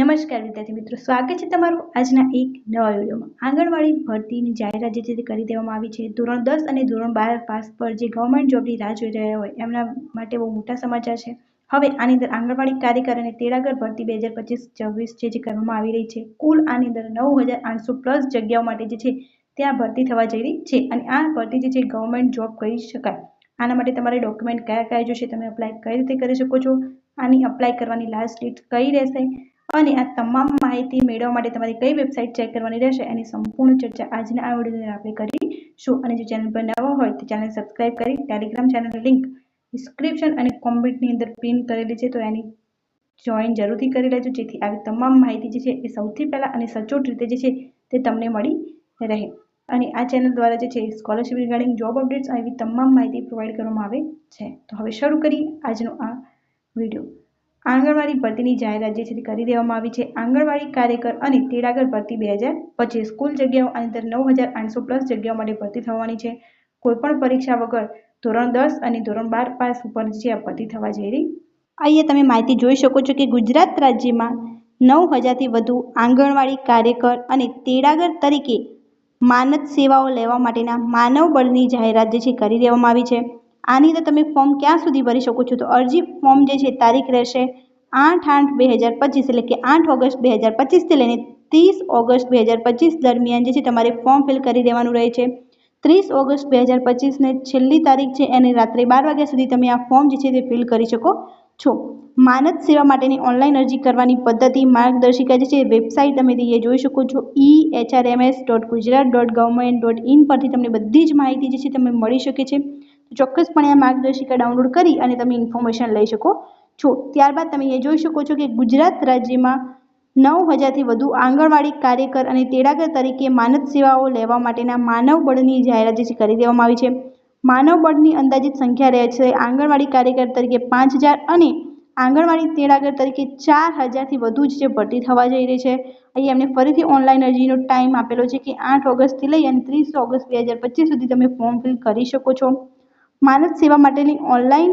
નમસ્કાર વિદ્યાર્થી મિત્રો, સ્વાગત છે તમારું આજના એક નવા વિડીયોમાં. આંગણવાડી ભરતીની જાહેરાત જે કરી દેવામાં આવી છે. ધોરણ દસ અને ધોરણ બાર પાસ પર જે ગવર્મેન્ટ જોબની રાહ જોઈ રહ્યા હોય, એમના માટે બહુ મોટા સમાચાર છે. હવે આની અંદર આંગણવાડી કાર્યકર અને તેડાગર ભરતી બે હજાર પચીસ છવ્વીસ જે જે કરવામાં આવી રહી છે. કુલ આની અંદર નવ હજાર આઠસો પ્લસ જગ્યાઓ માટે જે છે ત્યાં ભરતી થવા જઈ રહી છે અને આ ભરતી જે છે ગવર્મેન્ટ જોબ કહી શકાય. આના માટે તમારે ડોક્યુમેન્ટ કયા કયા જોશે તમે અપ્લાય કઈ રીતે કરી શકો છો? આની અપ્લાય કરવાની લાસ્ટ ડેટ કઈ રહેશે? અને આ તમામ માહિતી મેળવવા માટે તમારે કઈ વેબસાઇટ ચેક કરવાની રહેશે એની સંપૂર્ણ ચર્ચા આજના આ વિડીયોની આપણે કરીશું. અને જો ચેનલ પર નવા હોય તો ચેનલ સબસ્ક્રાઇબ કરી ટેલિગ્રામ ચેનલ લિંક ડિસ્ક્રિપ્શન અને કોમેન્ટની અંદર પિન કરેલી છે તો એની જોઈન જરૂરથી કરી લેજો. જેથી આવી તમામ માહિતી જે છે એ સૌથી પહેલાં અને સચોટ રીતે જે છે તે તમને મળી રહે. અને આ ચેનલ દ્વારા જે છે સ્કોલરશિપ રિગાર્ડિંગ જોબ અપડેટ્સ એવી તમામ માહિતી પ્રોવાઈડ કરવામાં આવે છે. તો હવે શરૂ કરીએ આજનો આ વીડિયો. આંગણવાડી ભરતીની જાહેરાત જે છે તે કરી દેવામાં આવી છે. આંગણવાડી કાર્યકર અને તેડાગર ભરતી બે હજાર પચીસ કુલ જગ્યાઓ અંદર નવ હજાર આઠસો પ્લસ જગ્યાઓ માટે ભરતી થવાની છે. કોઈપણ પરીક્ષા વગર ધોરણ દસ અને ધોરણ બાર પાસ ઉપર જે ભરતી થવા જઈ રહી. અહીંયા તમે માહિતી જોઈ શકો છો કે ગુજરાત રાજ્યમાં નવ હજારથી વધુ આંગણવાડી કાર્યકર અને તેડાગર તરીકે માનદ સેવાઓ લેવા માટેના માનવ બળની જાહેરાત જે છે કરી દેવામાં આવી છે. આની અંદર તમે ફોર્મ ક્યાં સુધી ભરી શકો છો? તો અરજી ફોર્મ જે છે તારીખ રહેશે આઠ આઠ બે હજાર પચીસ, એટલે કે આઠ ઓગસ્ટ બે હજાર પચીસથી લઈને ત્રીસ ઓગસ્ટ બે હજાર પચીસ દરમિયાન જે છે તમારે ફોર્મ ફિલ કરી દેવાનું રહે છે. ત્રીસ ઓગસ્ટ બે હજાર પચીસને છેલ્લી તારીખ છે, એને રાત્રે બાર વાગ્યા સુધી તમે આ ફોર્મ જે છે તે ફિલ કરી શકો છો. માનદ સેવા માટેની ઓનલાઈન અરજી કરવાની પદ્ધતિ માર્ગદર્શિકા જે છે વેબસાઇટ તમે તે જોઈ શકો છો. E HRMS dot Gujarat dot government dot in પરથી તમને બધી જ માહિતી જે છે તમને મળી શકે છે. ચોક્કસપણે આ માર્ગદર્શિકા ડાઉનલોડ કરી અને તમે ઇન્ફોર્મેશન લઈ શકો છો. ત્યારબાદ તમે એ જોઈ શકો છો કે ગુજરાત રાજ્યમાં નવ હજારથી વધુ આંગણવાડી કાર્યકર અને તેડાગર તરીકે માનદ સેવાઓ લેવા માટેના માનવ બળની જાહેરાત જે કરી દેવામાં આવી છે. માનવ બળની અંદાજિત સંખ્યા રહે છે આંગણવાડી કાર્યકર તરીકે પાંચ હજાર અને આંગણવાડી તેડાગર તરીકે ચાર હજારથી વધુ જ જે ભરતી થવા જઈ રહી છે. અહીં એમને ફરીથી ઓનલાઈન અરજીનો ટાઈમ આપેલો છે કે આઠ ઓગસ્ટથી લઈ અને ત્રીસ ઓગસ્ટ બે હજાર પચીસ સુધી તમે ફોર્મ ફિલ કરી શકો છો. માનદ સેવા માટેની ઓનલાઈન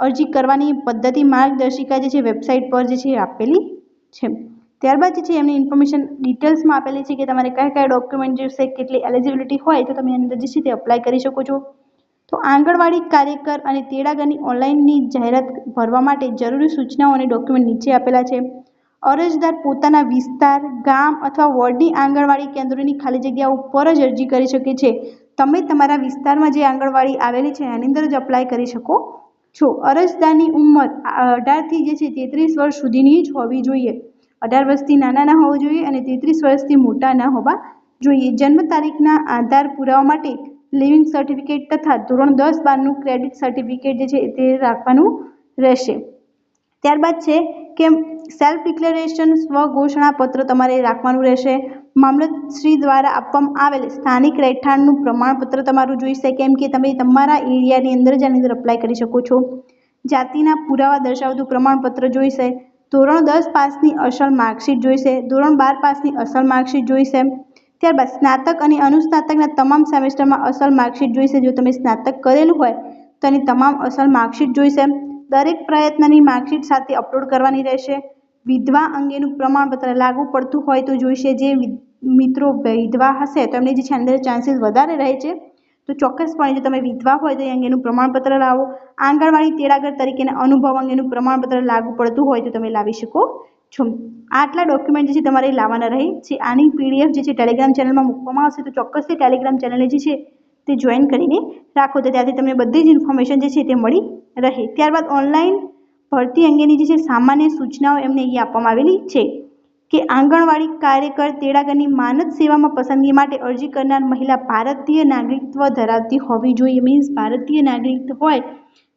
અરજી કરવાની પદ્ધતિ માર્ગદર્શિકા જે છે, વેબસાઇટ પર જે છે, આપેલી છે. ત્યારબાદ જે છે, એમની ઇન્ફોર્મેશન ડિટેલ્સમાં આપેલી છે કે તમારે કયા કયા ડોક્યુમેન્ટ જોઈશે કેટલી એલિજિબિલિટી હોય, તો તમે અંદર જે છે, તે અપ્લાય કરી શકો છો. તો આંગણવાડી કાર્યકર અને તેડાગરની ઓનલાઈનની જાહેરાત ભરવા માટે જરૂરી સૂચનાઓ અને ડોક્યુમેન્ટ નીચે આપેલા છે. અરજદાર પોતાના વિસ્તાર, ગામ અથવા વોર્ડની આંગણવાડી કેન્દ્રોની ખાલી જગ્યા ઉપર જ અરજી કરી શકે છે. તમે તમારા વિસ્તારમાં જે આંગણવાડી આવેલી છે એની અંદર જ અપ્લાય કરી શકો છો. અરજદારની ઉંમર અઢારથી જે છે, તેત્રીસ વર્ષ સુધીની જ હોવી જોઈએ. અઢાર વર્ષથી નાના ના હોવું જોઈએ અને તેત્રીસ વર્ષથી મોટા ના હોવા જોઈએ. જન્મ તારીખના આધાર પુરાવા માટે લિવિંગ સર્ટિફિકેટ તથા ધોરણ દસ બારનું ક્રેડિટ સર્ટિફિકેટ જે છે, તે રાખવાનું રહેશે. ત્યારબાદ છે કે સેલ્ફ ડિક્લેરેશન સ્વઘોષણા પત્ર તમારે રાખવાનું રહેશે. મામલતશ્રી દ્વારા આપવામાં આવેલ સ્થાનિક રહેઠાણનું પ્રમાણપત્ર તમારું જોઈશે, કેમ કે તમે તમારા એરિયાની અંદર જ આની અંદર અપ્લાય કરી શકો છો. જાતિના પુરાવા દર્શાવતું પ્રમાણપત્ર જોઈશે. ધોરણ દસ પાસની અસલ માર્કશીટ જોઈશે. ધોરણ બાર પાસની અસલ માર્કશીટ જોઈશે. ત્યારબાદ સ્નાતક અને અનુસ્નાતકના તમામ સેમેસ્ટરમાં અસલ માર્કશીટ જોઈશે. જો તમે સ્નાતક કરેલું હોય, તો એની તમામ અસલ માર્કશીટ જોઈશે. દરેક પ્રયત્નની માર્કશીટ સાથે અપલોડ કરવાની રહેશે. વિધવા અંગેનું પ્રમાણપત્ર લાગુ પડતું હોય તો જોઈશે જે મિત્રો વિધવા હશે તો એમને જે છે અંદર ચાન્સીસ વધારે રહે છે. તો ચોક્કસપણે જો તમે વિધવા હોય તો એ અંગેનું પ્રમાણપત્ર લાવો. આંગણવાડી તેડાગર તરીકેના અનુભવ અંગેનું પ્રમાણપત્ર લાગુ પડતું હોય તો તમે લાવી શકો છો. આટલા ડોક્યુમેન્ટ જે છે તમારે લાવવાના રહે છે. આની પીડીએફ જે છે ટેલિગ્રામ ચેનલમાં મૂકવામાં આવશે તો ચોક્કસથી ટેલિગ્રામ ચેનલને જે છે તે જોઈન કરીને રાખો તો ત્યાંથી તમને બધી જ ઇન્ફોર્મેશન જે છે તે મળી રહે. ત્યારબાદ ઓનલાઈન ભરતી અંગેની જે છે સામાન્ય સૂચનાઓ એમને અહીં આપવામાં આવેલી છે કે આંગણવાડી કાર્યકર તેડાગરની માનદ સેવામાં પસંદગી માટે અરજી કરનાર મહિલા ભારતીય નાગરિકત્વ ધરાવતી હોવી જોઈએ. મીન્સ ભારતીય નાગરિક હોય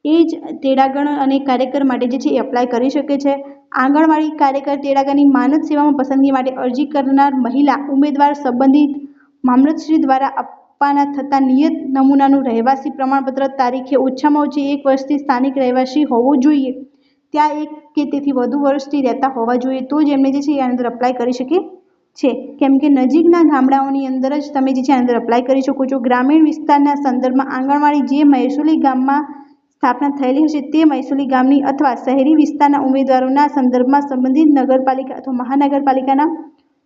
એ જ તેડાગણ અને કાર્યકર માટે જે છે એ અપ્લાય કરી શકે છે. આંગણવાડી કાર્યકર તેડાગરની માનદ સેવામાં પસંદગી માટે અરજી કરનાર મહિલા ઉમેદવાર સંબંધિત મામલતશ્રી દ્વારા આપવાના થતા નિયત નમૂનાનું રહેવાસી પ્રમાણપત્ર તારીખે ઓછામાં ઓછી એક વર્ષથી સ્થાનિક રહેવાસી હોવું જોઈએ. ત્યાં એક કે તેથી વધુ વર્ષથી રહેતા હોવા જોઈએ તો જ એમને જે છે એ અંદર અપ્લાય કરી શકે છે. કેમ કે નજીકના ગામડાઓની અંદર જ તમે જે છે અંદર અપ્લાય કરી શકો છો. ગ્રામીણ વિસ્તારના સંદર્ભમાં આંગણવાડી જે મહેસૂલી ગામમાં સ્થાપના થયેલી હશે તે મહેસૂલી ગામની અથવા શહેરી વિસ્તારના ઉમેદવારોના સંદર્ભમાં સંબંધિત નગરપાલિકા અથવા મહાનગરપાલિકાના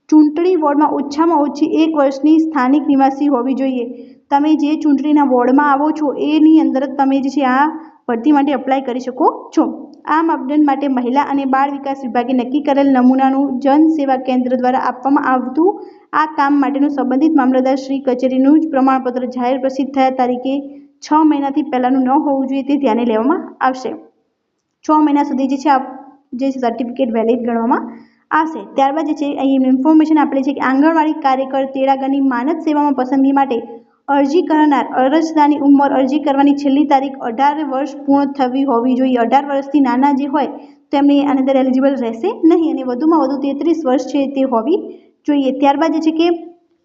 ચૂંટણી વોર્ડમાં ઓછામાં ઓછી એક વર્ષની સ્થાનિક નિવાસી હોવી જોઈએ. તમે જે ચૂંટણીના વોર્ડમાં આવો છો એની અંદર જ તમે જે છે આ ભરતી માટે અપ્લાય કરી શકો છો. આ માપદંડ માટે મહિલા અને બાળ વિકાસ વિભાગે નક્કી કરેલ નમૂનાનું જન સેવા કેન્દ્ર દ્વારા આપવામાં આવતું આ કામ માટેનું સંબંધિત મામલતદાર શ્રી કચેરીનું જ પ્રમાણપત્ર જાહેર પ્રસિદ્ધ થયા તારીખે છ મહિનાથી પહેલાંનું ન હોવું જોઈએ તે ધ્યાને લેવામાં આવશે. છ મહિના સુધી જે છે જે સર્ટિફિકેટ વેલિડ ગણવામાં આવશે. ત્યારબાદ જે છે અહીં ઇન્ફોર્મેશન આપેલી છે કે આંગણવાડી કાર્યકર તેડાગરની માનદ સેવામાં પસંદગી માટે અરજી કરનાર અરજદારની ઉંમર અરજી કરવાની છેલ્લી તારીખ અઢાર વર્ષ પૂર્ણ થવી હોવી જોઈએ. અઢાર વર્ષથી નાના જે હોય, તેમની આની અંદર એલિજિબલ રહેશે નહીં અને વધુમાં વધુ તેત્રીસ વર્ષ છે તે હોવી જોઈએ. ત્યારબાદ જે છે કે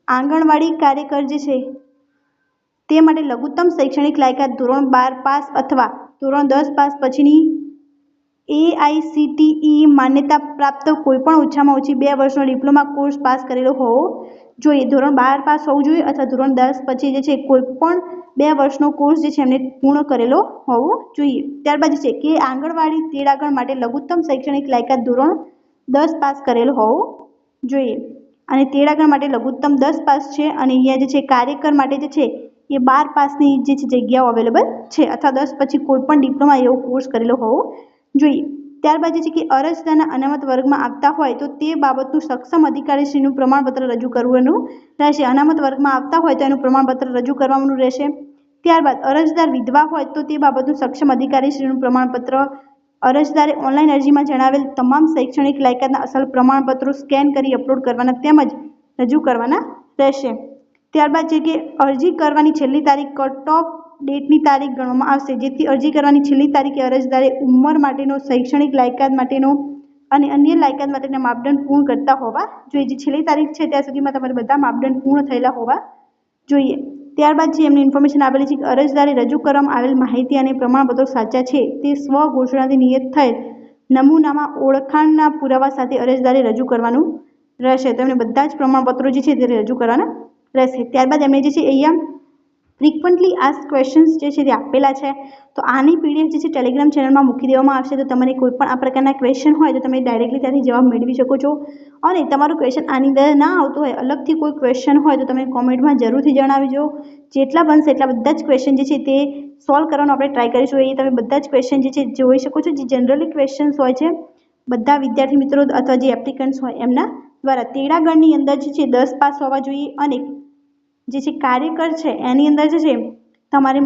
આંગણવાડી કાર્યકર જે છે, તે માટે લઘુત્તમ શૈક્ષણિક લાયકાત ધોરણ બાર પાસ અથવા ધોરણ દસ પાસ પછીની એઆઈસીટીઈ માન્યતા પ્રાપ્ત કોઈપણ ઓછામાં ઓછી બે વર્ષનો ડિપ્લોમા કોર્સ પાસ કરેલો હોવો જોઈએ. ધોરણ બાર પાસ હોવું જોઈએ અથવા ધોરણ દસ પછી જે છે કોઈપણ બે વર્ષનો કોર્સ જે છે એમને પૂર્ણ કરેલો હોવો જોઈએ. ત્યારબાદ છે કે આંગણવાડી તેડાગણ માટે લઘુત્તમ શૈક્ષણિક લાયકાત ધોરણ દસ પાસ કરેલો હોવો જોઈએ. અને તેડાગણ માટે લઘુત્તમ દસ પાસ છે અને અહીંયા જે છે કાર્યકર માટે જે છે એ બાર પાસની જે છે જગ્યાઓ અવેલેબલ છે. અથવા દસ પછી કોઈ પણ ડિપ્લોમા એવો કોર્સ કરેલો હોવો જોઈએ. ત્યારબાદ જે છે કે અરજદારના અનામત વર્ગમાં આવતા હોય તો તે બાબતનું સક્ષમ અધિકારીશ્રીનું પ્રમાણપત્ર રજૂ કરવાનું રહેશે. અનામત વર્ગમાં આવતા હોય તો એનું પ્રમાણપત્ર રજૂ કરવાનું રહેશે. ત્યારબાદ અરજદાર વિધવા હોય તો તે બાબતનું સક્ષમ અધિકારીશ્રીનું પ્રમાણપત્ર, અરજદારે ઓનલાઈન અરજીમાં જણાવેલ તમામ શૈક્ષણિક લાયકાતના અસલ પ્રમાણપત્રો સ્કેન કરી અપલોડ કરવાના તેમજ રજૂ કરવાના રહેશે. ત્યારબાદ જે કે અરજી કરવાની છેલ્લી તારીખ કટ ઓફ ડેટની તારીખ ગણવામાં આવશે. જેથી અરજી કરવાની છેલ્લી તારીખે અરજદારે ઉંમર માટેનો, શૈક્ષણિક લાયકાત માટેનો અને અન્ય લાયકાત માટેના માપદંડ પૂર્ણ કરતા હોવા જોઈએ. જે છેલ્લી તારીખ છે, ત્યાં સુધીમાં તમારે બધા માપદંડ પૂર્ણ થયેલા હોવા જોઈએ. ત્યારબાદ જે એમને ઇન્ફોર્મેશન આપેલી છે કે અરજદારે રજૂ કરવામાં આવેલ માહિતી અને પ્રમાણપત્રો સાચા છે, તે સ્વ ઘોષણાથી નિયત થયેલ નમૂનામાં ઓળખાણના પુરાવા સાથે અરજદારે રજૂ કરવાનું રહેશે. તો એમને બધા જ પ્રમાણપત્રો જે છે, તે રજૂ કરવાના રહેશે. ત્યારબાદ એમણે જે છે, અહીંયા ફ્રિકવન્ટલી આસ્ક ક્વેશ્ચન્સ જે છે તે આપેલા છે. તો આની પીડીએફ જે છે ટેલિગ્રામ ચેનલમાં મૂકી દેવામાં આવશે. તો તમારે કોઈ પણ આ પ્રકારના ક્વેશ્ચન હોય તો તમે ડાયરેક્ટલી ત્યાંથી જવાબ મેળવી શકો છો. અને તમારું ક્વેશ્ચન આની અંદર ના આવતું હોય, અલગથી કોઈ ક્વેશ્ચન હોય તો તમે કોમેન્ટમાં જરૂરથી જણાવજો. જેટલા બનશે એટલા બધા જ ક્વેશ્ચન જે છે તે સોલ્વ કરવાનો આપણે ટ્રાય કરીશું. એ તમે બધા જ ક્વેશ્ચન જે છે જોઈ શકો છો. જે જનરલી ક્વેશ્ચન્સ હોય છે, બધા વિદ્યાર્થી મિત્રો અથવા જે એપ્લિકન્ટ્સ હોય એમના દ્વારા તેડાગણની અંદર જે છે દસ પાસ હોવા જોઈએ અને જે છે કાર્યકર છે, એની અંદર જે છે, તમારે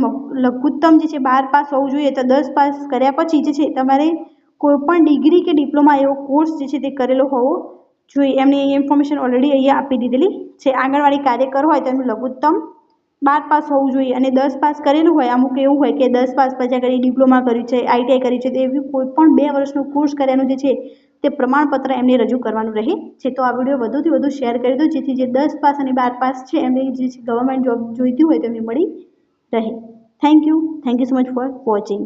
લઘુત્તમ જે છે બાર પાસ હોવું જોઈએ તો દસ પાસ કર્યા પછી જે છે તમારે કોઈપણ ડિગ્રી કે ડિપ્લોમા એવો કોર્સ જે છે તે કરેલો હોવો જોઈએ. એમની ઇન્ફોર્મેશન ઓલરેડી અહીંયા આપી દીધેલી છે. આંગણવાડી કાર્યકર હોય તો એનું લઘુત્તમ બાર પાસ હોવું જોઈએ અને દસ પાસ કરેલું હોય, અમુક એવું હોય કે દસ પાસ પછી કરી ડિપ્લોમા કર્યું છે, આઈટીઆઈ કર્યું છે, તો એવી કોઈ પણ બે વર્ષનો કોર્સ કર્યાનું જે છે, તે પ્રમાણપત્ર એમને રજૂ કરવાનું રહે છે. તો આ વીડિયો વધુથી વધુ શેર કરી દો, જેથી જે દસ પાસ અને બાર પાસ છે, એમને જે ગવર્મેન્ટ જોબ જોઈતી હોય તો એમને મળી રહે. Thank you thank you so much for watching